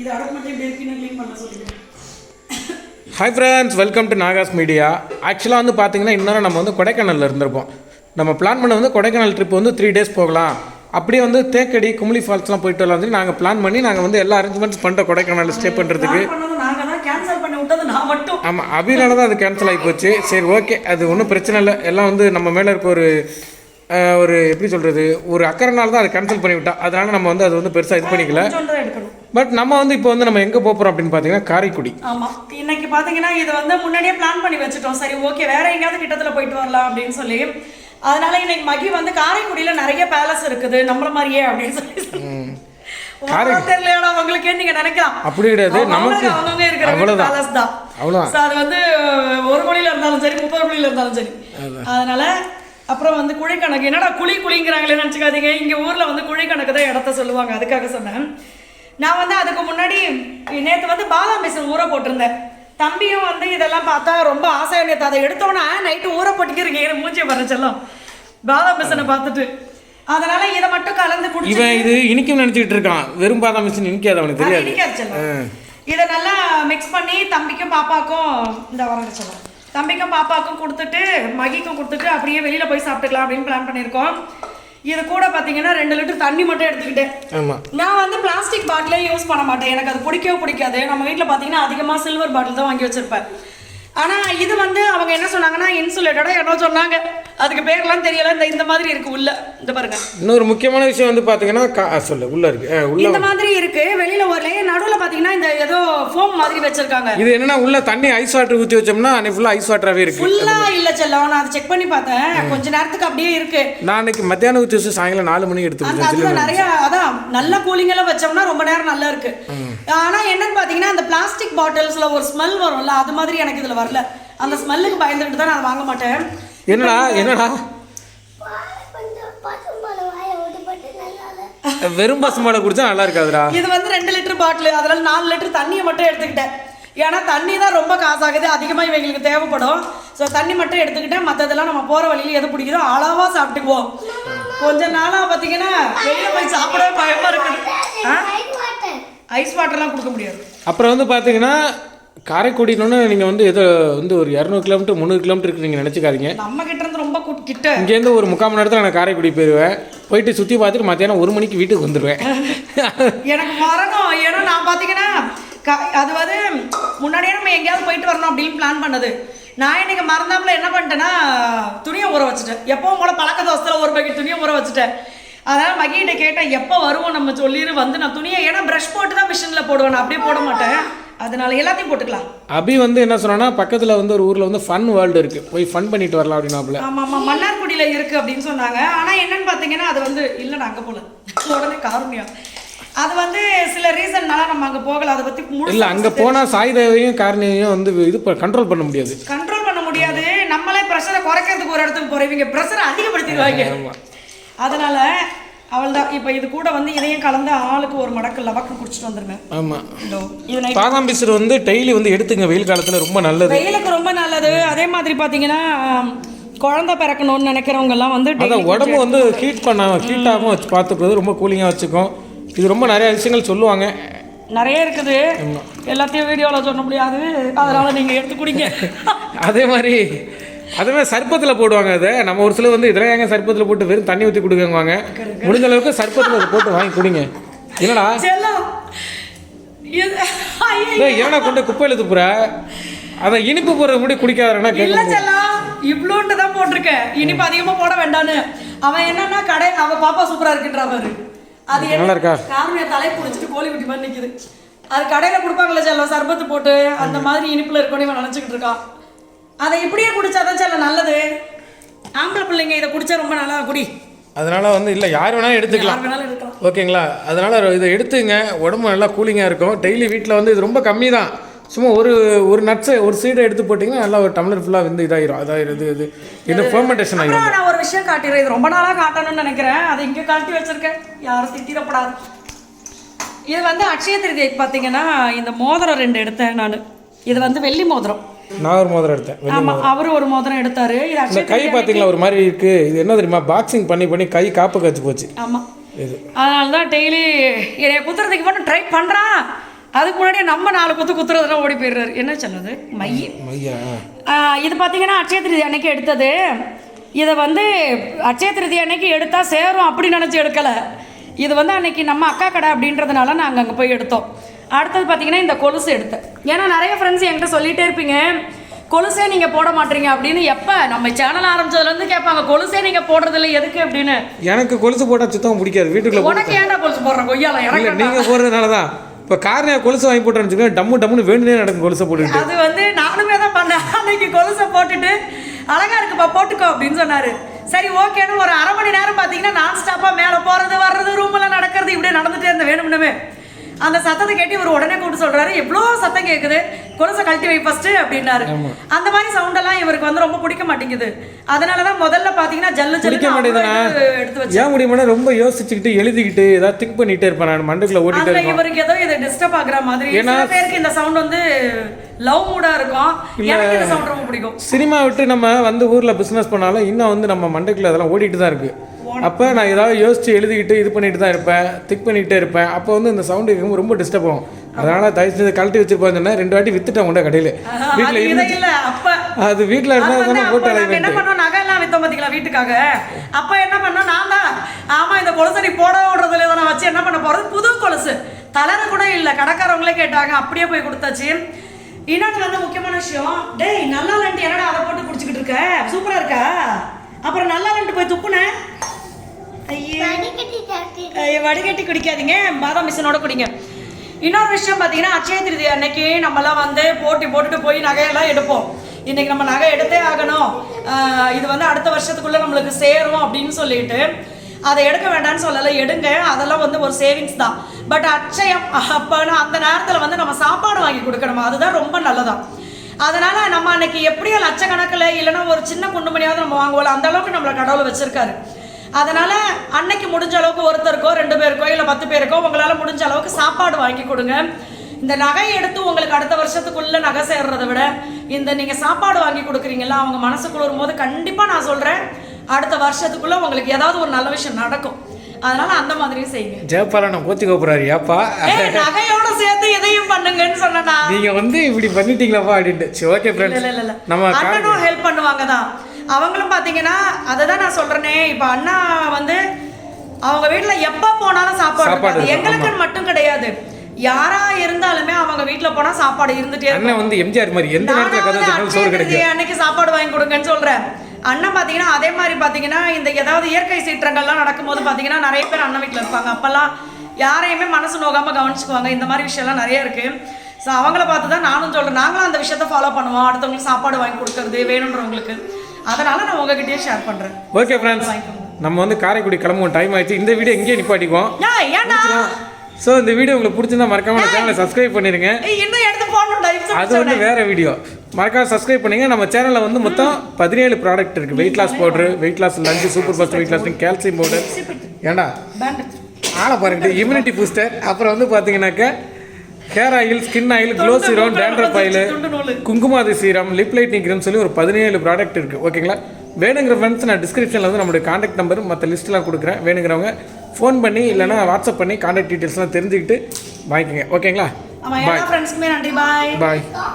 இது அடுப்பு மட்டும் க்ளீன் பண்ண hi friends welcome to Naga's media ஆக்சுவலாக வந்து பார்த்தீங்கன்னா இன்னும் நம்ம வந்து கொடைக்கானலில் இருந்திருப்போம். நம்ம பிளான் பண்ண வந்து கொடைக்கானல் ட்ரிப் வந்து த்ரீ டேஸ் போகலாம். அப்படியே வந்து தேக்கடி குமுளி ஃபால்ஸ்லாம் போயிட்டு வரலாம் சொல்லி நாங்கள் பிளான் பண்ணி நாங்கள் வந்து எல்லா அரேஞ்ச்மெண்ட்ஸ் பண்ணிட்டோம் கொடைக்கானல் ஸ்டே பண்ணுறதுக்கு ஆமாம் அபினால தான் அது கேன்சல் ஆகி போச்சு. சரி ஓகே அது ஒன்றும் பிரச்சனை இல்லை. எல்லாம் வந்து நம்ம மேலே இருக்க ஒரு ஒரு எப்படி சொல்கிறது ஒரு அக்கறைனால தான் அதை கேன்சல் பண்ணி விட்டா. அதனால நம்ம வந்து அது வந்து பெருசாக இது பண்ணிக்கல. பட் நம்ம வந்து இப்போ வந்து நம்ம எங்கே போகிறோம் அப்படின்னு பார்த்தீங்கன்னா காரைக்குடி. ஆமா. இன்னைக்கு பாத்தீங்கன்னா இது வந்து முன்னாடியே பிளான் பண்ணி வச்சுட்டோம். சரி ஓகே வேற எங்கேயாவது கிட்டத்துல போயிட்டு வரலாம் அப்படின்னு சொல்லி. அதனால இன்னைக்கு மகி வந்து காரைக்குடியில நிறைய பேலஸ் இருக்குது. நம்மள மாதிரியே அப்படின்னு சொல்லி உங்களுக்கு நீங்க நினைக்கலாம். அப்படி கிடையாது. நமக்கு அவங்க இருக்கிற அவ்வளோதான் பேலஸ் தான். அவ்வளோதான் So, அது வந்து ஒரு மொழியில இருந்தாலும் சரி முப்பது மொழியில இருந்தாலும் சரி. அதனால அப்புறம் வந்து குழி கணக்கு என்னடா குழி குழிங்கிறாங்களே நினச்சிக்காதீங்க. இங்க ஊர்ல வந்து குழி கணக்கு தான் இடத்த சொல்லுவாங்க. அதுக்காக சொன்னேன். நான் வந்து அதுக்கு முன்னாடி நேத்து வந்து பாதாம் மிஷின் ஊற போட்டிருந்தேன். தம்பியும் வந்து இதெல்லாம் பார்த்தா ரொம்ப ஆசையா நேற்று அதை எடுத்தோன்னா நைட்டு ஊற போட்டுக்கிறீங்க மூஞ்சியை வர செல்லம். பாதாம் மிஷினை பார்த்துட்டு. அதனால இதை மட்டும் கலந்து குடிச்சு இவன் இது இனிக்கும் நினச்சிக்கிட்டு இருக்கான். வெறும் பாதாம் மிஷின் இனிக்காது அவனுக்கு தெரியாது. இதை நல்லா மிக்ஸ் பண்ணி தம்பிக்கும் பாப்பாக்கும் இந்த வரங்க தம்பிக்கும் பாப்பாக்கும் கொடுத்துட்டு மகிக்கும் கொடுத்துட்டு அப்படியே வெளியில போய் சாப்பிட்டுக்கலாம் அப்படின்னு பிளான் பண்ணியிருக்கோம். இது கூட பார்த்தீங்கன்னா ரெண்டு லிட்டர் தண்ணி மட்டும் எடுத்துக்கிட்டேன் ஆமாம் நான் வந்து பிளாஸ்டிக் பாட்டிலே யூஸ் பண்ண மாட்டேன். எனக்கு அது பிடிக்கவே பிடிக்காது. நம்ம வீட்டில் பார்த்தீங்கன்னா அதிகமாக சில்வர் பாட்டில் தான் வாங்கி வச்சிருப்பேன். ஆனால் இது வந்து அவங்க என்ன சொன்னாங்கன்னா இன்சுலேட்டடாக என்ன சொன்னாங்க. அதுக்கு பேர்லாம் தெரியல. இந்த இந்த மாதிரி இருக்கு உள்ள. இந்த பாருங்க. இன்னொரு முக்கியமான விஷயம் வந்து ஆ, சொல்லு உள்ள இருக்கு. உள்ள இந்த மாதிரி இருக்கு. வெளியில ஒரு லேயர் நடுவில் பார்த்தீங்கன்னா இந்த ஏதோ ஃபோம் மாதிரி வச்சிருக்காங்க. இது என்னன்னா உள்ள தண்ணி ஐஸ் வாட்டர் ஊற்றி வச்சோம்னா அன்னைக்கு ஃபுல்லாக ஐஸ் வாட்டராகவே இருக்கு. ஃபுல்லா இல்ல செல்லம். நான் அதை செக் பண்ணி பார்த்தேன். கொஞ்ச நேரத்துக்கு அப்படியே இருக்கு. நான் அன்னைக்கு மத்தியானம் ஊற்றி வச்சு சாயங்காலம் நாலு மணிக்கு எடுத்து அதுல நிறைய அதான் நல்ல கூலிங் எல்லாம் வச்சோம்னா ரொம்ப நேரம் நல்லா இருக்கு. ஆனா என்னன்னு பாத்தீங்கன்னா அந்த பிளாஸ்டிக் பாட்டில்ஸ்ல ஒரு ஸ்மெல் வரும்ல அது மாதிரி எனக்கு இதுல வரல. அந்த ஸ்மெல்லுக்கு பயந்துட்டு தான் நான் வாங்க மாட்டேன். என்னடா என்னடா? பசும்பால் வெறும் பசுமாடை குடிச்சா நல்லா இருக்காதுடா. இது வந்து ரெண்டு லிட்டர் பாட்டில். அதுல நாலு லிட்டர் தண்ணியை மட்டும் எடுத்துக்கிட்டேன். ஏன்னா தண்ணி தான் ரொம்ப காசாகுது. அதிகமாக இவங்களுக்கு தேவைப்படும். ஸோ தண்ணி மட்டும் எடுத்துக்கிட்டேன். மற்றதெல்லாம் நம்ம போகிற வழியில எது பிடிக்குதோ அளவாக சாப்பிட்டுக்குவோம். கொஞ்ச நாளாக பார்த்தீங்கன்னா வெளியில் போய் சாப்பிடவே பயமாக இருக்குது. ஐஸ் வாட்டர்லாம் கொடுக்க முடியாது. அப்புறம் வந்து பார்த்தீங்கன்னா காரைக்குடினோன்னு நீங்கள் வந்து ஏதோ வந்து ஒரு இரநூறு கிலோமீட்டர் முந்நூறு கிலோமீட்டருக்கு நீங்கள் நினச்சிக்காதீங்க. நம்ம கிட்ட இருந்து ரொம்ப கூட்- கிட்ட. இங்கேருந்து ஒரு முக்கால் மணி நேரத்தில் நான் காரைக்குடி போயிடுவேன் போயிட்டு சுற்றி பார்த்துட்டு மத்தியானம் ஒரு மணிக்கு வீட்டுக்கு வந்துடுவேன் எனக்கு மறக்கும் ஏன்னா நான் பார்த்தீங்கன்னா அது வந்து முன்னாடியே நம்ம எங்கேயாவது போயிட்டு வரணும் அப்படின்னு பிளான் பண்ணது. நான் இன்னைக்கு மறந்தாப்புல என்ன பண்ணிட்டேன்னா துணியை ஊற வச்சுட்டேன். எப்பவும் போல பழக்க தோசத்தில் ஒரு பக்கெட் துணியை ஊற வச்சுட்டேன். அதனால மகிட்ட கேட்டேன் எப்போ வருவோம் நம்ம சொல்லிடு வந்து நான் துணியை ஏன்னா ப்ரஷ் போட்டு தான் மிஷினில் போடுவேன். நான் அப்படியே போட மாட்டேன். அதனால எல்லாத்தையும் போட்டுக்கலாம். அபி வந்து என்ன சொன்னான்னா பக்கத்தில் வந்து ஒரு ஊரில் வந்து ஃபன் வேர்ல்டு இருக்குது போய் ஃபன் பண்ணிட்டு வரலாம் அப்படின்னாப்புல. ஆமா ஆமா மன்னார்குடியில இருக்கு அப்படின்னு சொன்னாங்க. ஆனா என்னன்னு பாத்தீங்கன்னா அது வந்து இல்ல நான் அங்க போல. உடனே காரணியா. அது வந்து சில ரீசன்னால நம்ம அங்க போகல. அதை பத்தி இல்லை அங்கே போனால் சாய்தேவையும் காரணியையும் வந்து இது கண்ட்ரோல் பண்ண முடியாது. கண்ட்ரோல் பண்ண முடியாது. நம்மளே ப்ரெஷரை குறைக்கிறதுக்கு ஒரு இடத்துக்கு போறோம். இவங்க ப்ரெஷரை அதிகப்படுத்திடுவாங்க. அதனால அவள் தான் இப்போ இது கூட வந்து இதையும் கலந்து ஆளுக்கு ஒரு மடக்கு லவக்கு குடிச்சிட்டு வந்துருங்க. ஆமாம் பாதாம் பிசுறு வந்து டெய்லி வந்து எடுத்துங்க வெயில் காலத்தில் ரொம்ப நல்லது. வெயிலுக்கு ரொம்ப நல்லது. அதே மாதிரி பாத்தீங்கன்னா ஆம், குழந்தை பிறக்கணும்னு நினைக்கிறவங்க எல்லாம் வந்து அதான் உடம்பு வந்து ஹீட் பண்ண ஹீட் ஆகாமல் வச்சு பார்த்துக்கிறது ரொம்ப கூலிங்காக வச்சுக்கும். இது ரொம்ப நிறைய விஷயங்கள் சொல்லுவாங்க. நிறைய இருக்குது. எல்லாத்தையும் வீடியோவில் சொல்ல முடியாது. அதனால நீங்க எடுத்து குடிங்க. அதே மாதிரி அதே மாதிரி சர்ப்பத்தில் போடுவாங்க அதை. நம்ம ஒரு சிலர் வந்து இதில் ஏங்க சர்ப்பத்தில் போட்டு வெறும் தண்ணி ஊற்றி கொடுக்குவாங்க முடிஞ்ச அளவுக்கு சர்ப்பத்தில் போட்டு வாங்கி குடிங்க. என்னடா? ஏன்டா கொண்டு குப்பையில் துப்புற? அதை இனிப்பு போடுறது முடி குடிக்காதனா இல்ல செல்லம். இவ்வளோன்ட்டு தான் போட்டிருக்கேன் இனிப்பு அதிகமா போட வேண்டான்னு. அவன் என்னன்னா கடை அவ பாப்பா சூப்பரா இருக்குன்றா பாரு. அது என்ன நல்லா இருக்கா? காரணிய தலை பிடிச்சிட்டு கோழி குட்டி மாதிரி நிக்குது. அது கடையில கொடுப்பாங்கல்ல செல்லம் சர்பத்து போட்டு அந்த மாதிரி இனிப்புல இருக்கணும் இவன் நினைச்சுக்கிட்டு இருக்கான். அதை இப்படியே குடிச்சாதான் செல்லம் நல்லது. ஆம்பளை பிள்ளைங்க இதை குடிச்சா ரொம்ப நல்லா குடி. அதனால வந்து இல்லை யார் வேணாலும் எடுத்துக்கலாம். ஓகேங்களா? அதனால இதை எடுத்துங்க. உடம்பு நல்லா கூலிங்காக இருக்கும். டெய்லி வீட்டில் வந்து இது ரொம்ப கம்மி தான். சும்மா ஒரு ஒரு நட்ஸை ஒரு சீடை எடுத்து போட்டிங்கன்னா நல்லா ஒரு டம்ளர் ஃபுல்லாக வந்து இதாயிரும். அதாயிரும் இது இது இது ஃபெர்மெண்டேஷன் அப்புறம் நான் ஒரு விஷயம் காட்டிடுறேன். இது ரொம்ப நாளா காட்டணும்னு நினைக்கிறேன். அதை இங்க காட்டி வச்சிருக்கேன். யாரும் திட்டிடப்படாது இது வந்து அக்ஷய திருதிக்கு பார்த்தீங்கன்னா இந்த மோதிரம் ரெண்டு எடுத்தேன் நான். இது வந்து வெள்ளி மோதிரம். நான் ஒரு மோதிரம் எடுத்தேன் ஆமா அவரு ஒரு மோதிரம் எடுத்தாரு. இது இந்த அக்ஷய கை பார்த்தீங்களா ஒரு மாதிரி இருக்கு. இது என்ன தெரியுமா பாக்ஸிங் பண்ணி பண்ணி கை காப்பு கச்சு போச்சு. ஆமா. இது. அதனால தான் டெய்லி என்னைய குத்துறதுக்கு மட்டும் ட்ரை பண்றான். அதுக்கு முன்னாடியே நம்ம நாலு குத்து குத்துறதுனா ஓடி போயிடுறாரு. என்ன சொன்னது மைய. ஆஹ் இது பார்த்தீங்கன்னா அட்சய திருதி அன்னைக்கு எடுத்தது. இதை வந்து அட்சய திருதி அன்னைக்கு எடுத்தா சேரும் அப்படி நினச்சி எடுக்கலை. இது வந்து அன்னைக்கு நம்ம அக்கா கடை அப்படின்றதுனால நாங்கள் அங்கே போய் எடுத்தோம். அடுத்தது பார்த்தீங்கன்னா இந்த கொலுசு எடுத்தேன் ஏன்னா நிறைய ஃப்ரெண்ட்ஸ் என்கிட்ட சொல்லிட்டே இருப்பீங்க கொலுசே நீங்கள் போட மாட்டீங்க அப்படின்னு. எப்போ? நம்ம சேனல் ஆரம்பிச்சதுலேருந்து கேட்பாங்க கொலுசே நீங்கள் போடுறதில்ல எதுக்கு? அப்படின்னு. எனக்கு கொலுசு போட்டால் சுத்தம் பிடிக்காது. வீட்டுக்குள்ள உனக்கு ஏன்டா கொலுசு போடுறேன் கொய்யால எனக்கு நீங்கள் போடுறதுனால தான் இப்போ காரணியா கொலுசு வாங்கி வச்சுக்கோங்க டம்மு டம்முன்னு வேணுனே நடக்கும் கொலுசை போட்டுக்கிட்டு. அது வந்து நானுமே தான் பண்ணேன். அன்னைக்கு கொலுசை போட்டுட்டு அழகா இருக்குப்பா போட்டுக்கோ அப்படின்னு சொன்னாரு. சரி ஓகேன்னு ஒரு அரை மணி நேரம் பார்த்தீங்கன்னா நான் ஸ்டாப்பா மேலே போறது வர்றது ரூம்ல நடக்கிறது இப்படியே நடந்துட்டே இருந்த வேணும்னுமே. அந்த சத்தத்தை கேட்டு இவர் உடனே கூப்பிட்டு சொல்றாரு எவ்வளோ சத்தம் கேட்குது கொலுசை கழட்டி வை ஃபர்ஸ்ட் அப்படின்னாரு. அந்த மாதிரி சவுண்ட் எல்லாம் இவருக்கு வந்து ரொம்ப பிடிக்க மாட்டேங்குது. அதனால தான் முதல்ல பார்த்தீங்கன்னா ஜல்லு ஜல்லு எடுத்து வச்சு ஏன் முடியுமானா ரொம்ப யோசிச்சுக்கிட்டு எழுதிக்கிட்டு ஏதாவது திங்க் பண்ணிட்டே இருப்பேன் நான் மண்டுக்குள்ள இருப்பேன். இவருக்கு ஏதோ இது டிஸ்டர்ப் ஆகுற மாதிரி. ஏன்னா- சில பேருக்கு இந்த சவுண்ட் வந்து லவ் மூடா இருக்கும். எனக்கு இந்த சவுண்ட் ரொம்ப பிடிக்கும். சினிமா விட்டு நம்ம வந்து ஊரில் பிஸ்னஸ் பண்ணாலும் இன்னும் வந்து நம்ம மண்டைக்குள்ள அதெல்லாம் ஓடிட்டு தான் இருக்கு. அப்போ நான் ஏதாவது யோசிச்சு எழுதிக்கிட்டு இது பண்ணிட்டு தான் இருப்பேன் திக் பண்ணிகிட்டே இருப்பேன். அப்போ வந்து இந்த சவுண்டு கேட்கும் ரொம்ப டிஸ்டர்ப் ஆகும். அதனால தயவு செஞ்சு கழட்டி வச்சிருப்பேன் சொன்னா ரெண்டு வாட்டி வித்துட்டேன் உண்ட கடையில். வீட்டில் இருந்து அது வீட்டில் இருந்தால் தானே போட்டு நாங்க என்ன அலைவேன் பண்ணோம்? நகை எல்லாம் வித்தோம் பாத்தீங்களா வீட்டுக்காக? அப்ப என்ன பண்ணோம்? நான் தான் ஆமா இந்த கொலுசை நீ போட விடுறதுல நான் வச்சு என்ன பண்ண போறது? புது கொலுசு. தளர கூட இல்ல. கடைக்காரவங்களே கேட்டாங்க. அப்படியே போய் கொடுத்தாச்சு. இன்னொன்று வந்து முக்கியமான விஷயம். டேய் நல்லா லண்டி என்னடா அதை போட்டு குடிச்சுக்கிட்டு இருக்க? சூப்பரா இருக்கா? அப்புறம் நல்லா லண்டி போய் துப்புனேன் ஐயே. வடிகட்டி குடிக்காதீங்க. பாதாம் மிஷினோட குடிங்க. இன்னொரு விஷயம் பார்த்தீங்கன்னா அட்சய திருதி அன்னைக்கு நம்மலாம் வந்து போட்டி போட்டுட்டு போய் நகையெல்லாம் எடுப்போம். இன்னைக்கு நம்ம நகை எடுத்தே ஆகணும். இது வந்து அடுத்த வருஷத்துக்குள்ள நம்மளுக்கு சேரும் அப்படின்னு சொல்லிட்டு. அதை எடுக்க வேண்டாம்னு சொல்லலை எடுங்க. அதெல்லாம் வந்து ஒரு சேவிங்ஸ் தான். பட் அட்சயம் அப்போ அந்த நேரத்தில் வந்து நம்ம சாப்பாடு வாங்கி கொடுக்கணும்? அதுதான் ரொம்ப நல்லதான் அதனால நம்ம அன்னைக்கு எப்படியோ லட்சக்கணக்கில் இல்லைன்னா ஒரு சின்ன குண்டுமணியாவது நம்ம வாங்குவோம் அந்த அளவுக்கு நம்மளை கடவுள் வச்சிருக்காரு. அதனால அன்னைக்கு முடிஞ்ச அளவுக்கு ஒருத்தருக்கோ ரெண்டு பேருக்கோ இல்லை பத்து பேருக்கோ உங்களால முடிஞ்ச அளவுக்கு சாப்பாடு வாங்கி கொடுங்க. இந்த நகை எடுத்து உங்களுக்கு அடுத்த வருஷத்துக்குள்ள நகை சேர்றதை விட இந்த நீங்க சாப்பாடு வாங்கி கொடுக்குறீங்களா அவங்க மனசு குளிரும் போது கண்டிப்பா நான் சொல்றேன் அடுத்த வருஷத்துக்குள்ள உங்களுக்கு ஏதாவது ஒரு நல்ல விஷயம் நடக்கும். அதனால அந்த மாதிரியும் செய்யுங்க. ஜெயபாலா நான் கோப்புறாரு ஏப்பா? நகையோட சேர்த்து இதையும் பண்ணுங்கன்னு சொன்னேனா? நீங்க வந்து இப்படி பண்ணிட்டீங்களாப்பா அப்படின்ட்டு. சரி ஓகே ஃப்ரெண்ட்ஸ் நம்ம அண்ணனும் ஹெல்ப் பண்ணுவாங்க தான் அவங்களும் பாத்தீங்கன்னா அதை தான் நான் சொல்றேனே இப்போ அண்ணா வந்து அவங்க வீட்ல எப்ப போனாலும் சாப்பாடு இருக்காது. எங்களுக்குன்னு மட்டும் கிடையாது. யாரா இருந்தாலுமே அவங்க வீட்ல போனா சாப்பாடு இருந்துட்டே அண்ணன் வந்து எம்ஜிஆர் மாதிரி எந்த நேரத்தில் கதை சோறு கிடைக்கும் அன்னைக்கு சாப்பாடு வாங்கி கொடுங்கன்னு சொல்றேன். அண்ணன் பாத்தீங்கன்னா அதே மாதிரி பாத்தீங்கன்னா இந்த ஏதாவது இயற்கை சீற்றங்கள்லாம் நடக்கும்போது பாத்தீங்கன்னா நிறைய பேர் அண்ணன் வீட்ல இருப்பாங்க. அப்பெல்லாம் யாரையுமே மனசு நோகாம கவனிச்சுக்குவாங்க. இந்த மாதிரி விஷயம்லாம் நிறைய இருக்கு. ஸோ அவங்கள பார்த்து தான் நானும் சொல்றேன். நாங்களும் அந்த விஷயத்த ஃபாலோ பண்ணுவோம். அடுத்தவங்களுக்கு சாப்பாடு வாங்கி கொடுக்கறது வேணுன்றவங்களுக்கு. அதனால நான் உங்ககிட்டயே ஷேர் பண்றேன். ஓகே ஃப்ரெண்ட்ஸ் நம்ம வந்து காரைக்குடி கிளம்புவோம். டைம் ஆயிடுச்சு. இந்த வீடியோ எங்கேயே நிப்பாட்டிக்குவோம். ஏன் ஏன்டா? ஸோ இந்த வீடியோ உங்களுக்கு பிடிச்சிருந்தா மறக்காம நம்ம சேனலை சப்ஸ்கிரைப் பண்ணிருங்க. அது வந்து வேற வீடியோ மறக்காம சப்ஸ்கிரைப் பண்ணுங்க. நம்ம சேனல்ல வந்து மொத்தம் பதினேழு ப்ராடக்ட் இருக்கு. Weight loss powder weight loss lunch super fast weight loss calcium powder ஏண்டா ஆளை பாருங்க இம்யூனிட்டி பூஸ்டர் அப்புறம் வந்து பார்த்தீங்கன்னாக்க hair oil skin oil glow serum dandruff oil Kumkumadi serum lip lighting cream சொல்லி ஒரு பதினேழு ப்ராடக்ட் இருக்குது ஓகேங்களா வேணுங்கிற ஃப்ரெண்ட்ஸ் நான் டிஸ்கிரிப்ஷனில் வந்து நம்மளுடைய காண்டாக்ட் நம்பர் மற்ற லிஸ்ட்லாம் கொடுக்குறேன். வேணுங்கிறவங்க ஃபோன் பண்ணி இல்லைனா வாட்ஸ்அப் பண்ணி காண்டாக்ட் டீட்டெயில்ஸ்லாம் தெரிஞ்சுக்கிட்டு வாங்கிக்கோங்க. ஓகேங்களா ஃப்ரெண்ட்ஸ்க்குமே நன்றி. பாய் பாய்